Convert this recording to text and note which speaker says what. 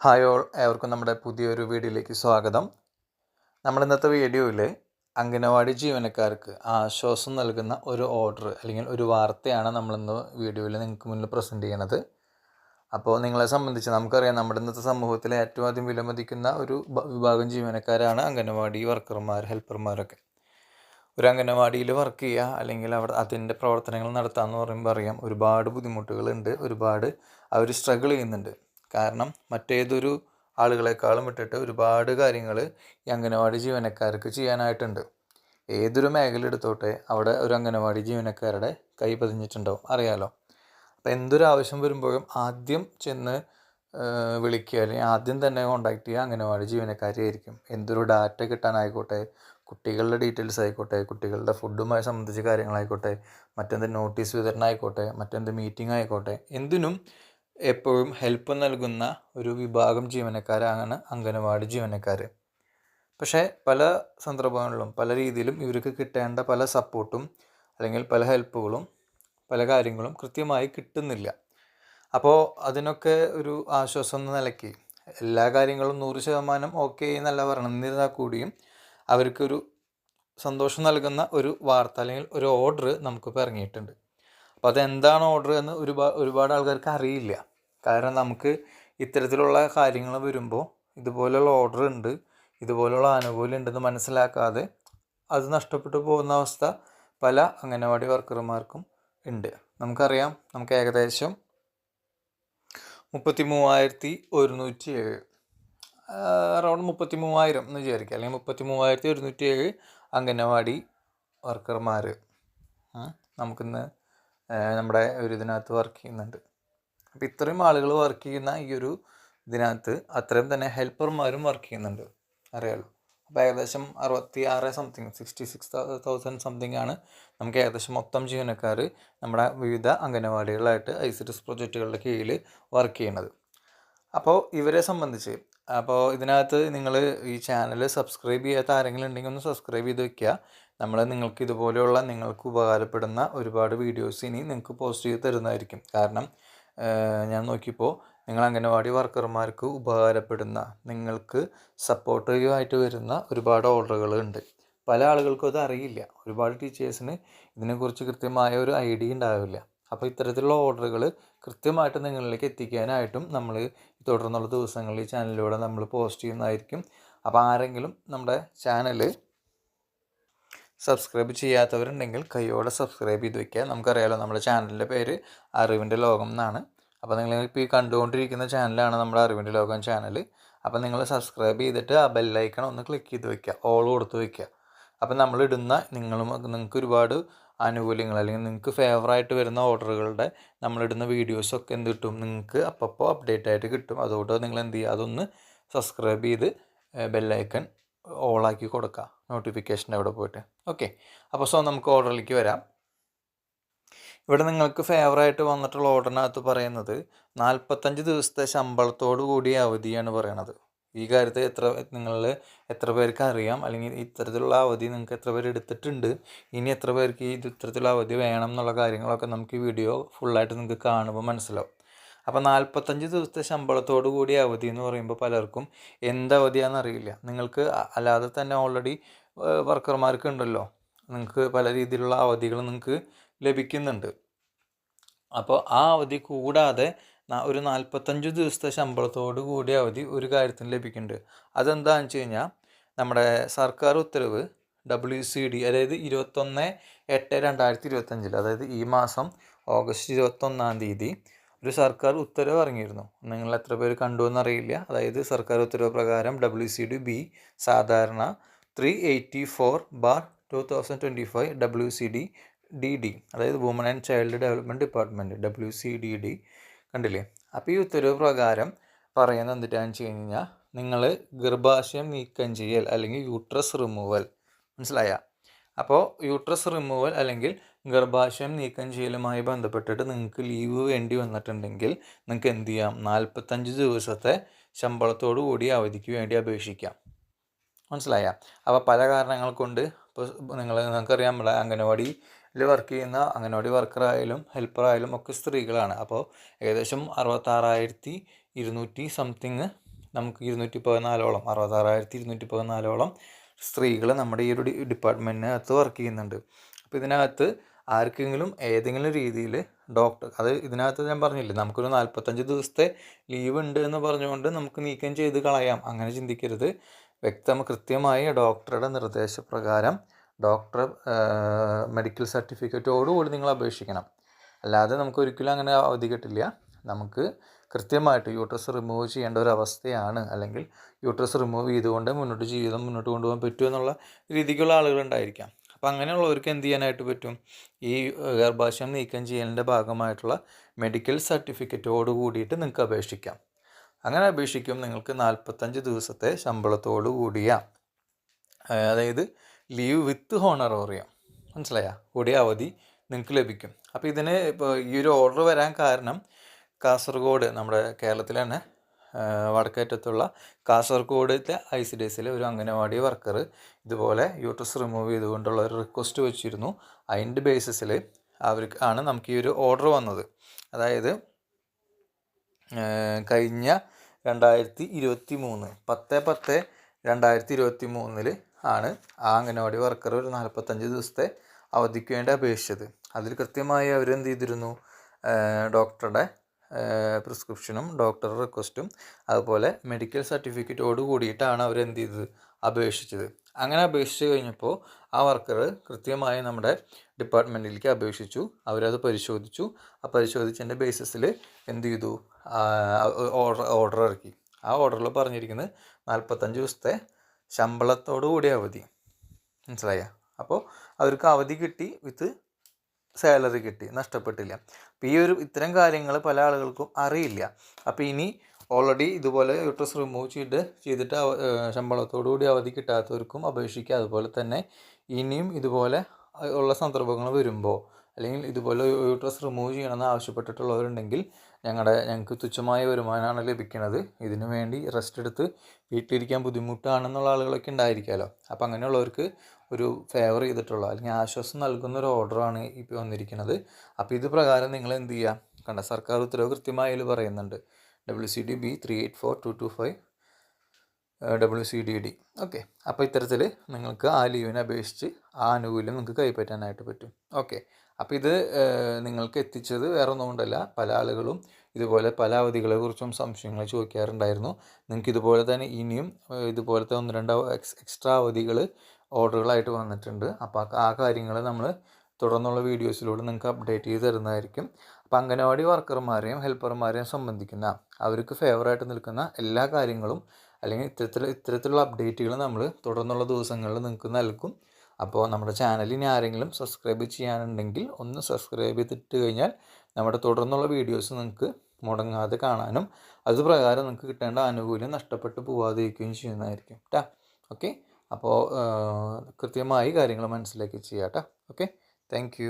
Speaker 1: Hi all ഏവർക്കും നമ്മുടെ പുതിയൊരു വീഡിയോയിലേക്ക് സ്വാഗതം. നമ്മൾ ഇന്നത്തെ വീഡിയോയിൽ അംഗനവാടി ജീവനക്കാർക്ക് ആശ്വാസം നൽകുന്ന ഒരു ഓർഡർ അല്ലെങ്കിൽ ഒരു വാർത്തയാണ് നമ്മളിന്ന് വീഡിയോയിൽ നിങ്ങൾക്ക് മുന്നിൽ പ്രസന്റ് ചെയ്യണത്. അപ്പോൾ നിങ്ങളെ സംബന്ധിച്ച് നമുക്കറിയാം നമ്മുടെ ഇന്നത്തെ സമൂഹത്തിൽ ഏറ്റവും ആദ്യം വിലമതിക്കുന്ന ഒരു വിഭാഗം ജീവനക്കാരാണ് അംഗനവാടി വർക്കർമാർ ഹെൽപ്പർമാരൊക്കെ. ഒരു അംഗനവാടിയിൽ വർക്ക് ചെയ്യുക അല്ലെങ്കിൽ അവിടെ അതിന്റെ പ്രവർത്തനങ്ങൾ നടത്താമെന്ന് പറയുമ്പോൾ അറിയാം ഒരുപാട് ബുദ്ധിമുട്ടുകളുണ്ട് ഒരുപാട് അവർ സ്ട്രഗിൾ ചെയ്യുന്നുണ്ട്. കാരണം മറ്റേതൊരു ആളുകളെക്കാളും വിട്ടിട്ട് ഒരുപാട് കാര്യങ്ങൾ ഈ അംഗനവാടി ജീവനക്കാർക്ക് ചെയ്യാനായിട്ടുണ്ട്. ഏതൊരു മേഖല എടുത്തോട്ടെ അവിടെ ഒരു അംഗനവാടി ജീവനക്കാരുടെ കൈ പതിഞ്ഞിട്ടുണ്ടാവും. അറിയാലോ. അപ്പോൾ എന്തൊരു ആവശ്യം വരുമ്പോഴും ആദ്യം ചെന്ന് വിളിക്കുക അല്ലെങ്കിൽ ആദ്യം തന്നെ കോണ്ടാക്ട് ചെയ്യുക അംഗനവാടി ജീവനക്കാരെയായിരിക്കും എന്തൊരു ഡാറ്റ കിട്ടാനായിക്കോട്ടെ കുട്ടികളുടെ ഡീറ്റെയിൽസ് ആയിക്കോട്ടെ കുട്ടികളുടെ ഫുഡുമായി സംബന്ധിച്ച കാര്യങ്ങളായിക്കോട്ടെ മറ്റെന്ത് നോട്ടീസ് വിതരണം ആയിക്കോട്ടെ മറ്റെന്ത് മീറ്റിംഗ് ആയിക്കോട്ടെ എന്തിനും എപ്പോഴും ഹെൽപ്പ് നൽകുന്ന ഒരു വിഭാഗം ജീവനക്കാരാണ് അംഗനവാടി ജീവനക്കാർ പക്ഷേ പല സന്ദർഭങ്ങളിലും പല രീതിയിലും ഇവർക്ക് കിട്ടേണ്ട പല സപ്പോർട്ടും അല്ലെങ്കിൽ പല ഹെൽപ്പുകളും പല കാര്യങ്ങളും കൃത്യമായി കിട്ടുന്നില്ല. അപ്പോൾ അതിനൊക്കെ ഒരു ആശ്വാസം എന്ന നിലയ്ക്ക് എല്ലാ കാര്യങ്ങളും നൂറ് ശതമാനം ഓക്കെ എന്നല്ല പറയണം കൂടിയും അവർക്കൊരു സന്തോഷം നൽകുന്ന ഒരു വാർത്ത അല്ലെങ്കിൽ ഒരു ഓർഡർ നമുക്കിപ്പോൾ ഇറങ്ങിയിട്ടുണ്ട്. അപ്പോൾ അതെന്താണ് ഓർഡർ എന്ന് ഒരുപാട് ഒരുപാട് ആൾക്കാർക്ക് അറിയില്ല. കാരണം നമുക്ക് ഇത്തരത്തിലുള്ള കാര്യങ്ങൾ വരുമ്പോൾ ഇതുപോലെയുള്ള ഓർഡർ ഉണ്ട് ഇതുപോലെയുള്ള ആനുകൂല്യം ഉണ്ടെന്ന് മനസ്സിലാക്കാതെ അത് നഷ്ടപ്പെട്ടു പോകുന്ന അവസ്ഥ പല അംഗനവാടി വർക്കർമാർക്കും ഉണ്ട്. നമുക്കറിയാം നമുക്ക് ഏകദേശം മുപ്പത്തി മൂവായിരത്തി ഒരുന്നൂറ്റി ഏഴ് അറൗണ്ട് മുപ്പത്തി മൂവായിരം എന്ന് വിചാരിക്കുക അല്ലെങ്കിൽ മുപ്പത്തി മൂവായിരത്തി ഒരുന്നൂറ്റി ഏഴ് അംഗനവാടി വർക്കർമാർ നമുക്കിന്ന് നമ്മുടെ ഒരു ഇതിനകത്ത് വർക്ക് ചെയ്യുന്നുണ്ട്. അപ്പോൾ ഇത്രയും ആളുകൾ വർക്ക് ചെയ്യുന്ന ഈ ഒരു ഇതിനകത്ത് അത്രയും തന്നെ ഹെൽപ്പർമാരും വർക്ക് ചെയ്യുന്നുണ്ട്. അറിയാലോ. അപ്പോൾ ഏകദേശം അറുപത്തി ആറ് something sixty six thousand something ആണ് നമുക്ക് ഏകദേശം മൊത്തം ജീവനക്കാർ നമ്മുടെ വിവിധ അംഗനവാടികളായിട്ട് ഐ സി ഡിസ് പ്രൊജക്റ്റുകളുടെ കീഴിൽ വർക്ക് ചെയ്യുന്നത്. അപ്പോൾ ഇവരെ സംബന്ധിച്ച് അപ്പോൾ ഇതിനകത്ത് നിങ്ങൾ ഈ ചാനൽ സബ്സ്ക്രൈബ് ചെയ്യാത്ത ആരെങ്കിലും ഉണ്ടെങ്കിൽ ഒന്ന് സബ്സ്ക്രൈബ് ചെയ്ത് വെക്കുക. നമ്മൾ നിങ്ങൾക്ക് ഇതുപോലെയുള്ള നിങ്ങൾക്ക് ഉപകാരപ്പെടുന്ന ഒരുപാട് വീഡിയോസ് ഇനി നിങ്ങൾക്ക് പോസ്റ്റ് ചെയ്ത് തരുന്നതായിരിക്കും. കാരണം ഞാൻ നോക്കിയപ്പോൾ നിങ്ങൾ അംഗനവാടി വർക്കർമാർക്ക് ഉപകാരപ്പെടുന്ന നിങ്ങൾക്ക് സപ്പോർട്ടീവായിട്ട് വരുന്ന ഒരുപാട് ഓർഡറുകൾ ഉണ്ട്. പല ആളുകൾക്കും അത് അറിയില്ല. ഒരുപാട് ടീച്ചേഴ്സിന് ഇതിനെക്കുറിച്ച് കൃത്യമായ ഒരു ഐഡിയ ഉണ്ടാവില്ല. അപ്പോൾ ഇത്തരത്തിലുള്ള ഓർഡറുകൾ കൃത്യമായിട്ട് നിങ്ങളിലേക്ക് എത്തിക്കാനായിട്ടും നമ്മൾ തുടർന്നുള്ള ദിവസങ്ങളിൽ ഈ ചാനലിലൂടെ നമ്മൾ പോസ്റ്റ് ചെയ്യുന്നതായിരിക്കും. അപ്പോൾ ആരെങ്കിലും നമ്മുടെ ചാനൽ സബ്സ്ക്രൈബ് ചെയ്യാത്തവരുണ്ടെങ്കിൽ കൈയോടെ സബ്സ്ക്രൈബ് ചെയ്ത് വെക്കുക. നമുക്കറിയാലോ നമ്മുടെ ചാനലിന്റെ പേര് അറിവിന്റെ ലോകം എന്നാണ്. അപ്പോൾ നിങ്ങൾ ഇപ്പോൾ ഈ കണ്ടുകൊണ്ടിരിക്കുന്ന ചാനലാണ് നമ്മുടെ അറിവിന്റെ ലോകം ചാനൽ അപ്പോൾ നിങ്ങൾ സബ്സ്ക്രൈബ് ചെയ്തിട്ട് ആ ബെല്ലൈക്കൺ ഒന്ന് ക്ലിക്ക് ചെയ്ത് വെക്കുക. ഓൾ കൊടുത്ത് വെക്കുക. അപ്പോൾ നമ്മളിടുന്ന നിങ്ങളും നിങ്ങൾക്ക് ഒരുപാട് ആനുകൂല്യങ്ങൾ അല്ലെങ്കിൽ നിങ്ങൾക്ക് ഫേവറായിട്ട് വരുന്ന ഓർഡറുകളുടെ നമ്മളിടുന്ന വീഡിയോസൊക്കെ എന്ത് കിട്ടും? നിങ്ങൾക്ക് അപ്പോൾ അപ്ഡേറ്റ് ആയിട്ട് കിട്ടും. അതുകൊണ്ട് നിങ്ങൾ എന്ത് ചെയ്യുക? അതൊന്ന് സബ്സ്ക്രൈബ് ചെയ്ത് ബെല്ലൈക്കൺ ഓളാക്കി കൊടുക്കുക നോട്ടിഫിക്കേഷൻ അവിടെ പോയിട്ട്. ഓക്കെ അപ്പോൾ സോ നമുക്ക് ഓർഡറിലേക്ക് വരാം. ഇവിടെ നിങ്ങൾക്ക് ഫേവറായിട്ട് വന്നിട്ടുള്ള ഓർഡറിനകത്ത് പറയുന്നത് നാൽപ്പത്തഞ്ച് ദിവസത്തെ ശമ്പളത്തോടു കൂടിയ അവധിയാണ് പറയണത്. ഈ കാര്യത്തെ എത്ര നിങ്ങൾ എത്ര പേർക്ക് അറിയാം? അല്ലെങ്കിൽ ഇത്തരത്തിലുള്ള അവധി നിങ്ങൾക്ക് എത്ര പേര് എടുത്തിട്ടുണ്ട്? ഇനി എത്ര പേർക്ക് ഈ ഇത് ഇത്തരത്തിലുള്ള അവധി വേണം എന്നുള്ള കാര്യങ്ങളൊക്കെ നമുക്ക് ഈ വീഡിയോ ഫുള്ളായിട്ട് നിങ്ങൾക്ക് കാണുമ്പോൾ മനസ്സിലാവും. അപ്പോൾ നാൽപ്പത്തഞ്ച് ദിവസത്തെ ശമ്പളത്തോടു കൂടി അവധി എന്ന് പറയുമ്പോൾ പലർക്കും എന്ത് അവധിയാണെന്ന് അറിയില്ല നിങ്ങൾക്ക് അല്ലാതെ തന്നെ ഓൾറെഡി വർക്കർമാർക്ക് ഉണ്ടല്ലോ. നിങ്ങൾക്ക് പല രീതിയിലുള്ള അവധികൾ നിങ്ങൾക്ക് ലഭിക്കുന്നുണ്ട്. അപ്പോൾ ആ അവധി കൂടാതെ ഒരു നാൽപ്പത്തഞ്ച് ദിവസത്തെ ശമ്പളത്തോടു കൂടി അവധി ഒരു കാര്യത്തിന് ലഭിക്കുന്നുണ്ട്. അതെന്താണെന്ന് വെച്ച് കഴിഞ്ഞാൽ നമ്മുടെ സർക്കാർ ഉത്തരവ് ഡബ്ല്യു സി ഡി അതായത് ഇരുപത്തൊന്ന് എട്ട് രണ്ടായിരത്തി ഇരുപത്തഞ്ചിൽ അതായത് ഈ മാസം ഓഗസ്റ്റ് ഇരുപത്തൊന്നാം തീയതി ഒരു സർക്കാർ ഉത്തരവ് ഇറങ്ങിയിരുന്നു. നിങ്ങൾ എത്ര പേര് കണ്ടു എന്നറിയില്ല. അതായത് സർക്കാർ ഉത്തരവ് പ്രകാരം ഡബ്ല്യു സി ഡി ബി സാധാരണ three eighty four bar two thousand twenty five W C D D D അതായത് woman and child development department W C D D കണ്ടില്ലേ? അപ്പോൾ ഈ ഉത്തരവ് പ്രകാരം പറയുന്നത് എന്തിട്ടാന്ന് വെച്ച് കഴിഞ്ഞാൽ നിങ്ങൾ ഗർഭാശയം നീക്കം ചെയ്യൽ അല്ലെങ്കിൽ യൂട്രസ് റിമൂവൽ മനസ്സിലായ? അപ്പോൾ യൂട്രസ് റിമൂവൽ അല്ലെങ്കിൽ ഗർഭാശയം നീക്കം ചെയ്യലുമായി ബന്ധപ്പെട്ടിട്ട് നിങ്ങൾക്ക് ലീവ് വേണ്ടി വന്നിട്ടുണ്ടെങ്കിൽ നിങ്ങൾക്ക് എന്ത് ചെയ്യാം? നാൽപ്പത്തഞ്ച് ദിവസത്തെ ശമ്പളത്തോടു കൂടി അവധിക്ക് വേണ്ടി അപേക്ഷിക്കാം. മനസ്സിലായ? അപ്പോൾ പല കാരണങ്ങൾ കൊണ്ട് ഇപ്പോൾ നിങ്ങൾ നിങ്ങൾക്കറിയാം നമ്മളെ അംഗനവാടിയിൽ വർക്ക് ചെയ്യുന്ന അംഗനവാടി വർക്കറായാലും ഹെൽപ്പറായാലും ഒക്കെ സ്ത്രീകളാണ്. അപ്പോൾ ഏകദേശം അറുപത്താറായിരത്തി ഇരുന്നൂറ്റി സംതിങ് നമുക്ക് ഇരുന്നൂറ്റി പതിനാലോളം അറുപത്താറായിരത്തി ഇരുന്നൂറ്റി പതിനാലോളം സ്ത്രീകൾ നമ്മുടെ ഈ ഒരു ഡിപ്പാർട്ട്മെന്റിനകത്ത് വർക്ക് ചെയ്യുന്നുണ്ട്. അപ്പോൾ ഇതിനകത്ത് ആർക്കെങ്കിലും ഏതെങ്കിലും രീതിയിൽ ഡോക്ടർ അത് ഇതിനകത്ത് ഞാൻ പറഞ്ഞില്ലേ നമുക്കൊരു നാൽപ്പത്തഞ്ച് ദിവസത്തെ ലീവ് ഉണ്ട് എന്ന് പറഞ്ഞുകൊണ്ട് നമുക്ക് നീക്കം ചെയ്ത് കളയാം. അങ്ങനെ ചിന്തിക്കരുത്. വ്യക്തം കൃത്യമായി ഡോക്ടറുടെ നിർദ്ദേശപ്രകാരം ഡോക്ടർ മെഡിക്കൽ സർട്ടിഫിക്കറ്റോടുകൂടി നിങ്ങൾ അപേക്ഷിക്കണം. അല്ലാതെ നമുക്ക് ഒരിക്കലും അങ്ങനെ അവധി കിട്ടില്ല നമുക്ക് കൃത്യമായിട്ട് യൂട്രസ് റിമൂവ് ചെയ്യേണ്ട ഒരു അവസ്ഥയാണ്. അല്ലെങ്കിൽ യൂട്രസ് റിമൂവ് ചെയ്തുകൊണ്ട് മുന്നോട്ട് ജീവിതം മുന്നോട്ട് കൊണ്ടുപോകാൻ പറ്റും എന്നുള്ള രീതിക്കുള്ള ആളുകളുണ്ടായിരിക്കാം അപ്പോൾ അങ്ങനെയുള്ളവർക്ക് എന്ത് ചെയ്യാനായിട്ട് പറ്റും? ഈ ഗർഭാശയം നീക്കം ചെയ്യലിന്റെ ഭാഗമായിട്ടുള്ള മെഡിക്കൽ സർട്ടിഫിക്കറ്റോട് കൂടിയിട്ട് നിങ്ങൾക്ക് അപേക്ഷിക്കാം. അങ്ങനെ അപേക്ഷിക്കും. നിങ്ങൾക്ക് നാൽപ്പത്തഞ്ച് ദിവസത്തെ ശമ്പളത്തോടു കൂടിയ അതായത് ലീവ് വിത്ത് ഹോണറോറിയം മനസ്സിലായ? കൂടിയ അവധി നിങ്ങൾക്ക് ലഭിക്കും. അപ്പോൾ ഇതിന് ഇപ്പോൾ ഈ ഒരു ഓർഡർ വരാൻ കാരണം കാസർഗോഡ് നമ്മുടെ കേരളത്തിൽ തന്നെ വടക്കേറ്റത്തുള്ള കാസർഗോഡിലെ ഐ സി ഡി എസിലെ ഒരു അംഗനവാടി വർക്കർ ഇതുപോലെ യൂട്രസ് റിമൂവ് ചെയ്തുകൊണ്ടുള്ള ഒരു റിക്വസ്റ്റ് വെച്ചിരുന്നു. അതിന്റെ ബേസിസിൽ അവർക്ക് ആണ് നമുക്ക് ഈ ഒരു ഓർഡർ വന്നത്. അതായത് കഴിഞ്ഞ രണ്ടായിരത്തി ഇരുപത്തി മൂന്ന് പത്ത് പത്ത് രണ്ടായിരത്തി ഇരുപത്തി മൂന്നിൽ ആണ് ആ അംഗനവാടി വർക്കർ ഒരു നാൽപ്പത്തഞ്ച് ദിവസത്തെ അവധിക്ക് വേണ്ടി അപേക്ഷിച്ചത്. അതിൽ കൃത്യമായി അവരെന്ത് ചെയ്തിരുന്നു? ഡോക്ടറുടെ പ്രിസ്ക്രിപ്ഷനും ഡോക്ടർ റിക്വസ്റ്റും അതുപോലെ മെഡിക്കൽ സർട്ടിഫിക്കറ്റോട് കൂടിയിട്ടാണ് അവർ എന്ത് ചെയ്തത്? അപേക്ഷിച്ചത്. അങ്ങനെ അപേക്ഷിച്ച് കഴിഞ്ഞപ്പോൾ ആ വർക്കർ കൃത്യമായി നമ്മുടെ ഡിപ്പാർട്ട്മെന്റിലേക്ക് അപേക്ഷിച്ചു. അവരത് പരിശോധിച്ചു. ആ പരിശോധിച്ചതിന്റെ ബേസിസിൽ എന്ത് ചെയ്തു? ഓർഡർ ഓർഡർ ഇറക്കി. ആ ഓർഡറിൽ പറഞ്ഞിരിക്കുന്നത് നാൽപ്പത്തഞ്ച് ദിവസത്തെ ശമ്പളത്തോടു കൂടി അവധി. മനസ്സിലായ? അപ്പോൾ അവർക്ക് അവധി കിട്ടി വിത്ത് സാലറി കിട്ടി നഷ്ടപ്പെട്ടില്ല. അപ്പോൾ ഈ ഒരു ഇത്തരം കാര്യങ്ങൾ പല ആളുകൾക്കും അറിയില്ല. അപ്പോൾ ഇനി ഓൾറെഡി ഇതുപോലെ യൂട്രസ് റിമൂവ് ചെയ്ത് ചെയ്തിട്ട് ശമ്പളത്തോടു കൂടി അവധി കിട്ടാത്തവർക്കും അപേക്ഷിക്കുക അതുപോലെ തന്നെ ഇനിയും ഇതുപോലെ ഉള്ള സന്ദർഭങ്ങൾ വരുമ്പോൾ അല്ലെങ്കിൽ ഇതുപോലെ യൂട്രസ് റിമൂവ് ചെയ്യണമെന്ന് ആവശ്യപ്പെട്ടിട്ടുള്ളവരുണ്ടെങ്കിൽ ഞങ്ങളുടെ ഞങ്ങൾക്ക് തുച്ഛമായ വരുമാനമാണ് ലഭിക്കുന്നത് ഇതിനു വേണ്ടി റെസ്റ്റ് എടുത്ത് വീട്ടിലിരിക്കാൻ ബുദ്ധിമുട്ടാണെന്നുള്ള ആളുകളൊക്കെ ഉണ്ടായിരിക്കാമല്ലോ അപ്പോൾ അങ്ങനെയുള്ളവർക്ക് ഒരു ഫേവർ ചെയ്തിട്ടുള്ള അല്ലെങ്കിൽ ആശ്വാസം നൽകുന്ന ഒരു ഓർഡറാണ് ഇപ്പോൾ വന്നിരിക്കുന്നത് അപ്പോൾ ഇത് പ്രകാരം നിങ്ങൾ എന്ത് ചെയ്യുക കണ്ട സർക്കാർ ഉത്തരവ് കൃത്യമായി അതിൽ പറയുന്നുണ്ട്. W C D B three eight four two two five W C D D okay. അപ്പോൾ ഇത്തരത്തിൽ നിങ്ങൾക്ക് ആ ലീവിനെ അപേക്ഷിച്ച് ആ ആനുകൂല്യം നിങ്ങൾക്ക് കൈപ്പറ്റാനായിട്ട് പറ്റും. ഓക്കെ. അപ്പോൾ ഇത് നിങ്ങൾക്ക് എത്തിച്ചത് വേറെ കൊണ്ടല്ല പല ആളുകളും ഇതുപോലെ പല അവധികളെക്കുറിച്ചും സംശയങ്ങൾ ചോദിക്കാറുണ്ടായിരുന്നു. നിങ്ങൾക്ക് ഇതുപോലെ തന്നെ ഇനിയും ഇതുപോലത്തെ ഒന്ന് രണ്ട് എക്സ്ട്രാ അവധികൾ ഓർഡറുകളായിട്ട് വന്നിട്ടുണ്ട്. അപ്പോൾ ആ കാര്യങ്ങൾ നമ്മൾ തുടർന്നുള്ള വീഡിയോസിലൂടെ നിങ്ങൾക്ക് അപ്ഡേറ്റ് ചെയ്ത് തരുന്നതായിരിക്കും. അപ്പോൾ അംഗനവാടി വർക്കർമാരെയും ഹെൽപ്പർമാരെയും സംബന്ധിക്കുന്ന അവർക്ക് ഫേവറായിട്ട് നിൽക്കുന്ന എല്ലാ കാര്യങ്ങളും അല്ലെങ്കിൽ ഇത്തരത്തിൽ ഇത്തരത്തിലുള്ള അപ്ഡേറ്റുകൾ നമ്മൾ തുടർന്നുള്ള ദിവസങ്ങളിൽ നിങ്ങൾക്ക് നൽകും. അപ്പോൾ നമ്മുടെ ചാനലിന് ആരെങ്കിലും സബ്സ്ക്രൈബ് ചെയ്യാനുണ്ടെങ്കിൽ ഒന്ന് സബ്സ്ക്രൈബ് ചെയ്തിട്ട് കഴിഞ്ഞാൽ നമ്മുടെ തുടർന്നുള്ള വീഡിയോസ് നിങ്ങൾക്ക് മുടങ്ങാതെ കാണാനും അതുപ്രകാരം നിങ്ങൾക്ക് കിട്ടേണ്ട ആനുകൂല്യം നഷ്ടപ്പെട്ടു പോവാതിരിക്കുകയും ചെയ്യുന്നതായിരിക്കും കേട്ടോ ഓക്കെ? അപ്പോൾ കൃത്യമായി കാര്യങ്ങൾ മനസ്സിലാക്കി ചെയ്യാം കേട്ടോ ഓക്കെ? താങ്ക്